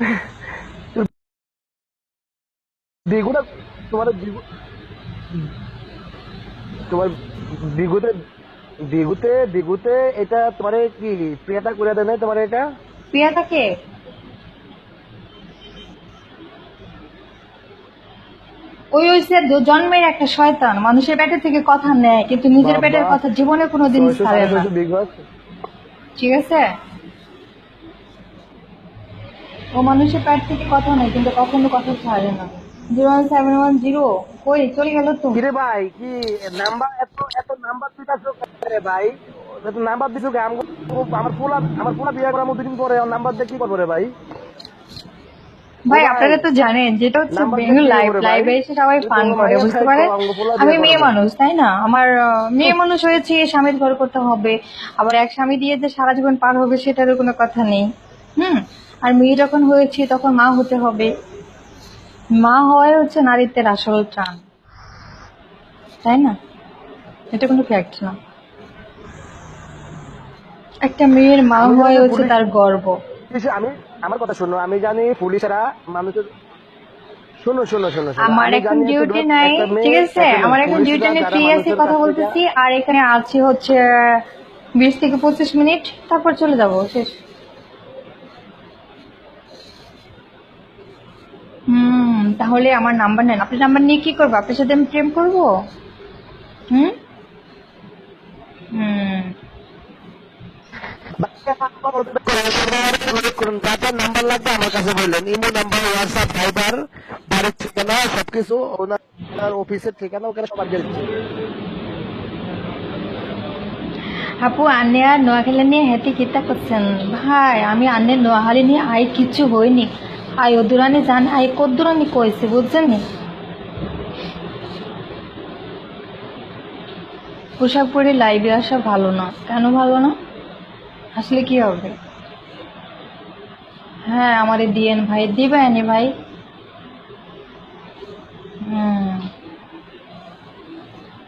তোমার তোমার এটা তোমার কি প্রিয়াটা করে দেয় না তোমার এটা? প্রিয়াটাকে ওই দু- জন্মের একটা শয়তান মানুষের পেটের থেকে কথা নেয় কিন্তু নিজের পেটের কথা জীবনে কোনোদিন ছাড়ে না। ঠিক আছে? ও মানুষের পেট থেকে কথা নেয় কিন্তু কখনো কথা ছাড়ে না। Zero one seven one zero কই চলে গেল তো? কিরে ভাই কি নাম্বার এত এত নাম্বার দিতাছো রে ভাই এত নাম্বার দিছো কে আমার পোলা আমার পোলা বিয়ে করার দুদিন পরে নাম্বার দিয়ে কি করব রে ভাই? ভাই ভাই, আপনারা তো জানেন যেটা হচ্ছে বেঙ্গল লাইভ লাইভে এসে সবাই ফান করে বুঝতে খাইছো, পারে আঙ্গ পোলা আমি মেয়ে মানুষ তাই না? আমার মেয়ে মানুষ হয়েছে স্বামীর ঘর করতে হবে আবার এক স্বামী দিয়ে যে সারা জীবন পার হবে সেটারও কোনো কথা নেই। হুম? আর মেয়ে যখন হয়েছি তখন মা হতে হবে। মা হওয়াই হচ্ছে নারীত্বের আসল টান তাই না? এটা কোনো ফ্যাক্ট না। একটা মেয়ের মা হওয়াই হচ্ছে তার গর্ব। আমি আমার কথা শোনো আমি জানি পুলিশেরা মানুষের শোনো শোনো শোনো আমার এখন ডিউটি নাই ঠিক আছে? আমার এখন ডিউটি নেই ফ্রি আছি মানুষের কথা বলতেছি আর এখানে আছি হচ্ছে বিশ থেকে পঁচিশ মিনিট তারপর চলে যাব শেষ। হুম তাহলে আমার নাম্বার নেন। আপনার নাম্বার নিয়ে কি করব? আপনার সাথে আমি প্রেম করব? হুম? হুম। যার নাম্বার লাগবে আমার কাছে বললেন ইমো নাম্বার হোয়াটসঅ্যাপ ভাইবার বাড়ির ঠিকানা সবকিছু ওনার ওনার অফিসের ঠিকানা ওখানে সবার দিচ্ছে আপু আনে আর নোয়াখালী নিয়ে হেঁটে কিতা করছেন? ভাই আমি আনে নোয়াখালী নিয়ে আই কিছু হয়নি আই ওদুরানি জান আই কদ্দুরানি কইছে বুঝছেন পোশাক পরে লাইভে আসা ভালো না। কেন ভালো না? আসলে কি হবে? হ্যাঁ আমারে দিয়েন ভাই। দিবেনি ভাই? হুম।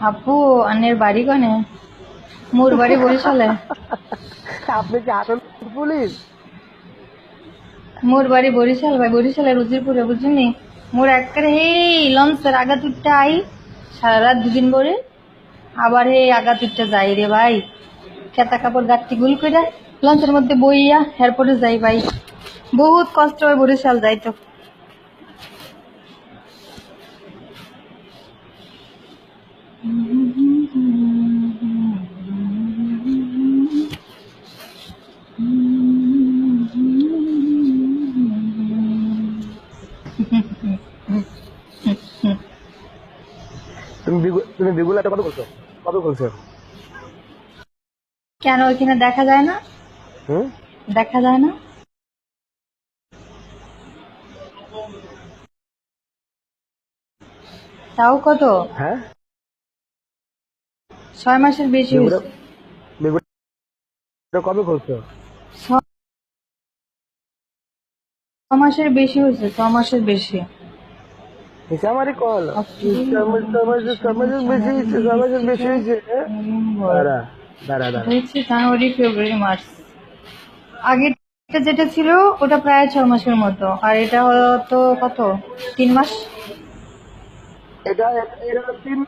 আপু আনের বাড়ি কনে? মোর বাড়ি বরিশালে? আপনি কি আসল পুলিশ? মোর বাড়ি বরিশাল ভাই, বরিশালের উজিরপুরে বুঝিনি? মোর একবারে হে লঞ্চের আগা তুটটা আই সারা রাত দুদিন পরে আবার হে আগা তুটটা যাই রে ভাই। খেতা কাপড় গাঁটটি গুল করে লঞ্চের মধ্যে বইয়া এরপরে যাই ভাই। বহুত কষ্ট হয় বরিশাল যাই তুমি বিগু- কত করছ কত করছ কেন ওইখানে দেখা যায় না? হুম? দেখা যায় না? তাও কত? হ্যাঁ? ছয় মাসের বেশি কবে করছ ছ মাসের বেশি হয়েছে ছ মাসের বেশি। আমারই কল সমাজের সমাজের বেশি হয়েছে সমাজের বেশি হয়েছে হ্যাঁ? দাঁড়া দাঁড়া দাঁড়া জানুয়ারি ফেব্রুয়ারি মার্চ যেটা ছিল ওটা প্রায় ছ মাসের মতো আর এটা হলো তো কত তিন মাস এটা এটা তিন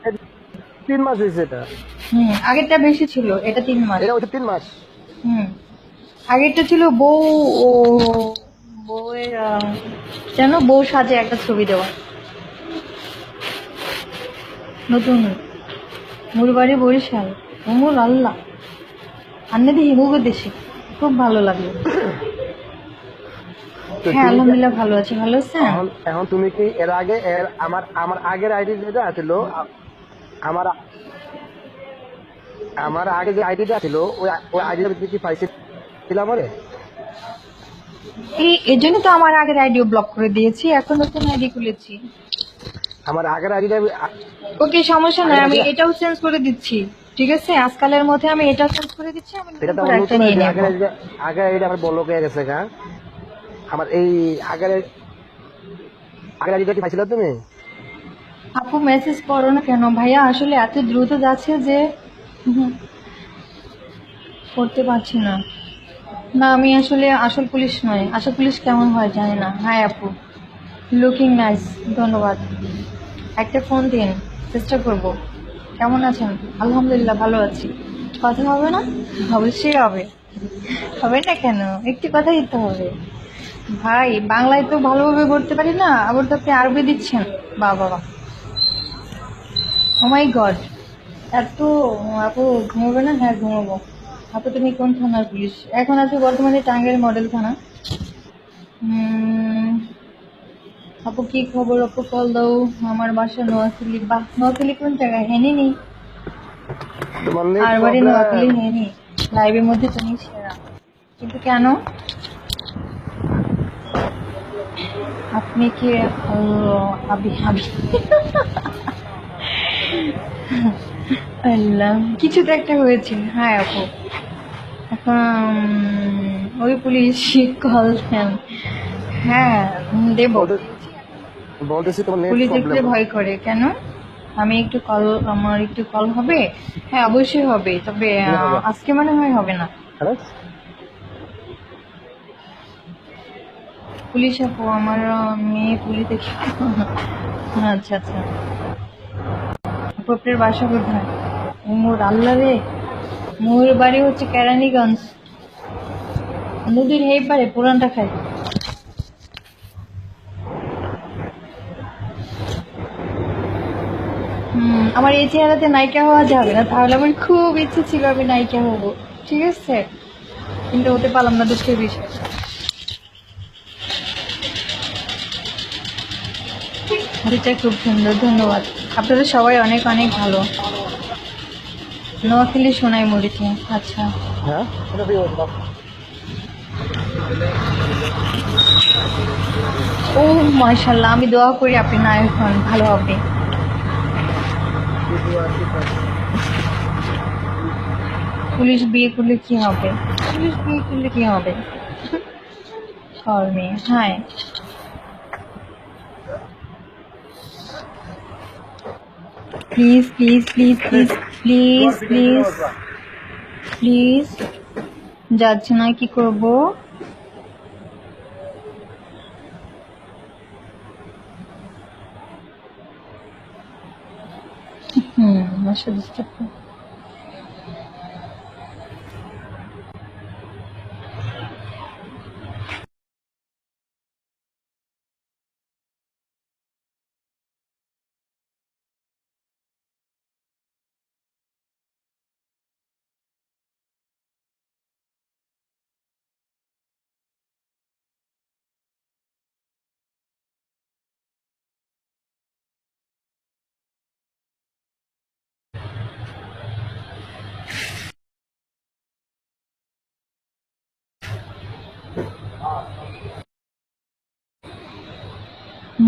তিন মাস হয়েছে এটা হুম আগেরটা বেশি ছিল এটা তিন মাস এটা হচ্ছে তিন মাস হুম আগেরটা ছিল বউ ও বউয়ের যেন বউ সাজে একটা ছবি দেওয়া নতুন। মোর বাড়ি বরিশাল। ওমর আল্লাহ। আন্নে দিয়ে হিমুকে দেশে। খুব ভালো লাগল। হ্যাঁ আলহামদুলিল্লাহ ভালো আছি। ভালো আছেন? এখন তুমি কি এর আগে এর আমার আমার আগের আইডি যেটা ছিল আমার আমার আগে যে আইডিটা ছিল ওই ওই আইডিটা কি পাইছিল আমারে? এই এর জন্য তো আমার আগের আইডিও ব্লক করে দিয়েছি। এখন নতুন আইডি খুলেছি। আমার আগের আইডিটা ওকে সমস্যা নাই আমি এটাও চেঞ্জ করে দিচ্ছি ঠিক আছে? আজকালের মধ্যে আমি এটাও চেঞ্জ করে দিচ্ছি আমি এটা তো আমার করে একটা নিয়ে নেব। আগের আইডিটা আগের আইডিটা আমার বলক হয়ে গেছে গা। আমার এই আগের আগের আইডিটা কি পাইছিল তুমি? আপু মেসেজ করো না কেন? ভাইয়া আসলে এত দ্রুত যাচ্ছে যে করতে পারছি না। না আমি আসলে আসল পুলিশ নয়। আসল পুলিশ কেমন হয় জানি না। হাই আপু লুকিং নাইস ধন্যবাদ। একটা ফোন দিন, চেষ্টা করব। কেমন আছেন? আলহামদুলিল্লাহ, ভালো আছি। কথা হবে না? অবশ্যই হবে। হবে না কেন? একটি কথা দিতে হবে। ভাই, বাংলায় তো ভালোভাবে করতে পারি না, আবার তো আপনি আরবি দিচ্ছেন। বা বাবা মাই গড এত, আপু, ঘুমাবে না? হ্যাঁ ঘুমাবো। আপু, তুমি কোন থানার পুলিশ? এখন আছি বর্তমানে টাঙ্গের মডেল থানা। আপু কি খবর আপু? কল দাও। আমার বাসা নোয়াখালী। বাহ নোয়াখালী কোন জায়গায়? হেনি নি? আর বাড়ি। নোয়াখালী হেনি। লাইভের মধ্যে তুমি সেরা। কিন্তু কেন? আপনি কি আবি আবি। আল্লাহ কিছু তো একটা হয়েছে। হ্যাঁ আপু। এখন ওই পুলিশ কল দেন। হ্যাঁ দেব। বলতেছি তোমার নেট পুলিশ দেখলে ভয় করে। কেন? আমি একটু কল আমার একটু কল হবে? হ্যাঁ অবশ্যই হবে। তবে? আজকে মনে হয় হবে না। পুলিশ আপু আমার মেয়ে পুলিশ দেখি। আচ্ছা আচ্ছা। আপু আপনার বাসা কোথায়? মোর আল্লাহ রে। মোর বাড়ি হচ্ছে কেরানীগঞ্জ। নদীর হেই পারে পুরানটা খাই। আমার এই চেহারাতে নায়িকা হওয়া যাবে না তাহলে আমার খুব ইচ্ছে ছিল আমি নায়িকা হব ঠিক আছে? কিন্তু হতে পারলাম না দুঃখের বিষয়। খুব সুন্দর ধন্যবাদ। আপনারা সবাই অনেক অনেক ভালো। নোয়াখালী সোনাই মরিচে আচ্ছা। হ্যাঁ। ও মাশাল্লাহ আমি দোয়া করি আপনি নায়ক হন ভালো হবে। পুলিশ বিয়ে করলে কি হবে? পুলিশ বিয়ে করলে কি হবে? Call me hi please please please please please please please যাচ্ছে না, কি করব? হুম আমার সাথে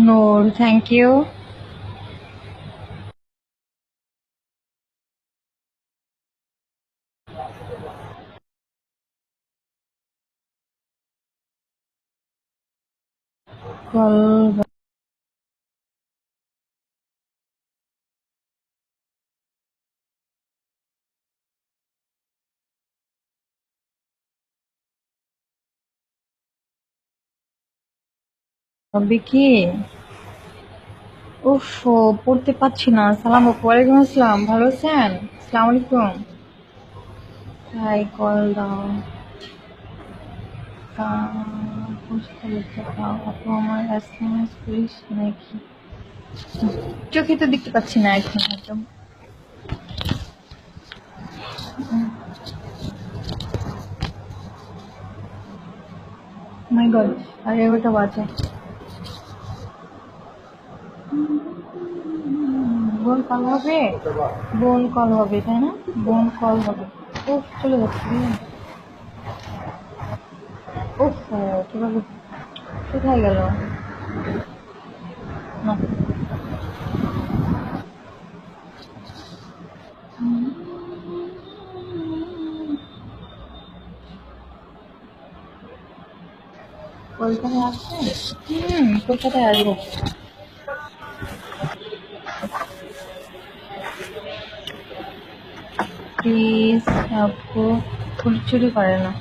No, thank you. Call হবে কি? উফ পড়তে পারছি না। সালাম, ওয়ালাইকুম আসসালাম। ভালো আছেন? আসসালামু আলাইকুম। হাই কল দাও। আমার চোখে তো দেখতে পাচ্ছি না এখন একদম। মাই গড আর এগারোটা বাজে। বোন কল হবে? বোন কল হবে, তাই না? বোন কল হবে। ও চলে যাচ্ছে ও কীভাবে? কোথায় গেল? না। কলকাতায় আসছেন হুম, কলকাতায় আসব। প্লিজ আপু ফুল চুরি করে না